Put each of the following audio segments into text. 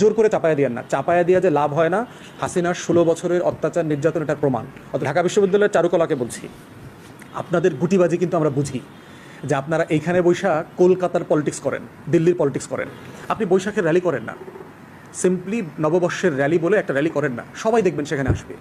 জোর করে চাপায়া দিয়েন না। চাপায়া দিয়া যে লাভ হয় না, হাসিনার ষোলো বছরের অত্যাচার নির্যাতন এটার প্রমাণ। অত ঢাকা বিশ্ববিদ্যালয়ের চারুকলাকে বলছি, আপনাদের গুটিবাজি কিন্তু আমরা বুঝি যে আপনারা এইখানে বৈশাখ কলকাতার পলিটিক্স করেন, দিল্লির পলিটিক্স করেন। আপনি বৈশাখের র্যালি করেন না। সিম্পলি নববর্ষের র্যালি বলে একটা র্যালি করেন না। সবাই দেখবেন সেখানে আসবে।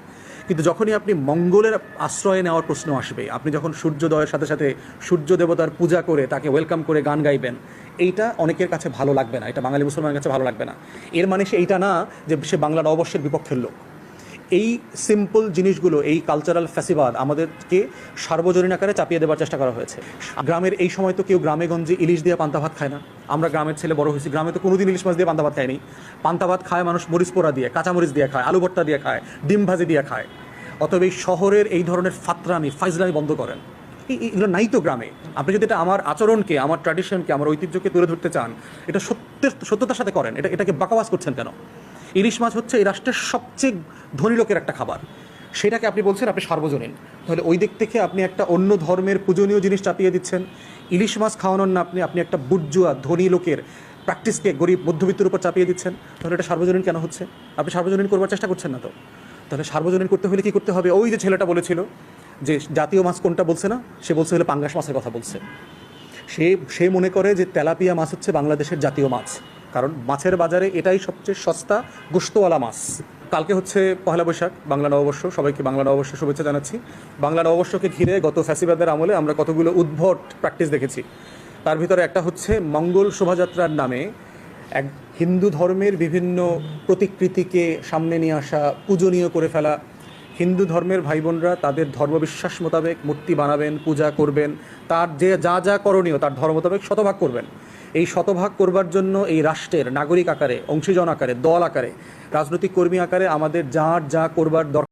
কিন্তু যখনই আপনি মঙ্গলের আশ্রয় নেওয়ার প্রশ্ন আসবে, আপনি যখন সূর্যোদয়ের সাথে সাথে সূর্য দেবতার পূজা করে তাকে ওয়েলকাম করে গান গাইবেন, এইটা অনেকের কাছে ভালো লাগবে না। এটা বাঙালি মুসলমানের কাছে ভালো লাগবে না। এর মানে সে এইটা না যে সে বাংলা নববর্ষের বিপক্ষের লোক। এই সিম্পল জিনিসগুলো, এই কালচারাল ফ্যাসিবাদ আমাদেরকে সার্বজনীন আকারে চাপিয়ে দেওয়ার চেষ্টা করা হয়েছে। গ্রামের এই সময় তো কেউ গ্রামে গঞ্জে ইলিশ দিয়ে পান্তা ভাত খায় না। আমরা গ্রামের ছেলে বড় হয়েছি, গ্রামে তো কোনোদিন ইলিশ মাছ দিয়ে পান্তা ভাত খায়নি। পান্তা ভাত খায় মানুষ মরিচ পোড়া দিয়ে, কাঁচামরিচ দিয়ে খায় আলু ভর্তা দিয়ে খায়, ডিম ভাজি দিয়ে খায়। অতএব এই শহরের এই ধরনের ফাতরামি, ফাইজলামি বন্ধ করেন। এগুলো নাই তো গ্রামে। আপনি যদি এটা আমার আচরণকে, আমার ট্র্যাডিশনকে আমার ঐতিহ্যকে তুলে ধরতে চান, এটা সত্যের, সত্যতার সাথে করেন। এটা, এটাকে বাকাবাস করছেন কেন? ইলিশ মাছ হচ্ছে এই রাষ্ট্রের সবচেয়ে ধনী লোকের একটা খাবার। সেটাকে আপনি বলছেন, আপনি সার্বজনীন। তাহলে ওই দিক থেকে আপনি একটা অন্য ধর্মের পূজনীয় জিনিস চাপিয়ে দিচ্ছেন। ইলিশ মাছ খাওয়ানোর না আপনি আপনি একটা বুর্জুয়া, ধনী লোকের প্র্যাকটিসকে গরিব, মধ্যবিত্তের উপর চাপিয়ে দিচ্ছেন। তাহলে এটা সার্বজনীন কেন হচ্ছে? আপনি সার্বজনীন করবার চেষ্টা করছেন না তো? তাহলে সার্বজনীন করতে হলে কি করতে হবে? ওই যে ছেলেটা বলেছিল যে জাতীয় মাছ কোনটা বলছে না, সে বলছে হলে পাঙ্গাস মাছের কথা বলছে। সে সে মনে করে যে তেলাপিয়া মাছ হচ্ছে বাংলাদেশের জাতীয় মাছ। কারণ মাছের বাজারে এটাই সবচেয়ে সস্তা গোস্তওয়ালা মাছ। কালকে হচ্ছে পহেলা বৈশাখ, বাংলা নববর্ষ। সবাইকে বাংলা নববর্ষের শুভেচ্ছা জানাচ্ছি। বাংলা নববর্ষকে ঘিরে গত ফ্যাসিবাদের আমলে আমরা কতগুলো উদ্ভট প্র্যাকটিস দেখেছি। তার ভিতরে একটা হচ্ছে মঙ্গল শোভাযাত্রার নামে এক হিন্দু ধর্মের বিভিন্ন প্রতিকৃতিকে সামনে নিয়ে আসা, পূজনীয় করে ফেলা। হিন্দু ধর্মের ভাই বোনরা তাদের ধর্মবিশ্বাস মোতাবেক মূর্তি বানাবেন, পূজা করবেন। তার যে যা যা করণীয় তার ধর্ম মোতাবেক শতভাগ করবেন। এই শতভাগ করবার জন্য এই রাষ্ট্রের নাগরিক আকারে, অংশীজন আকারে, দল আকারে, রাজনৈতিক কর্মী আকারে আমাদের যার যা করবার দরকার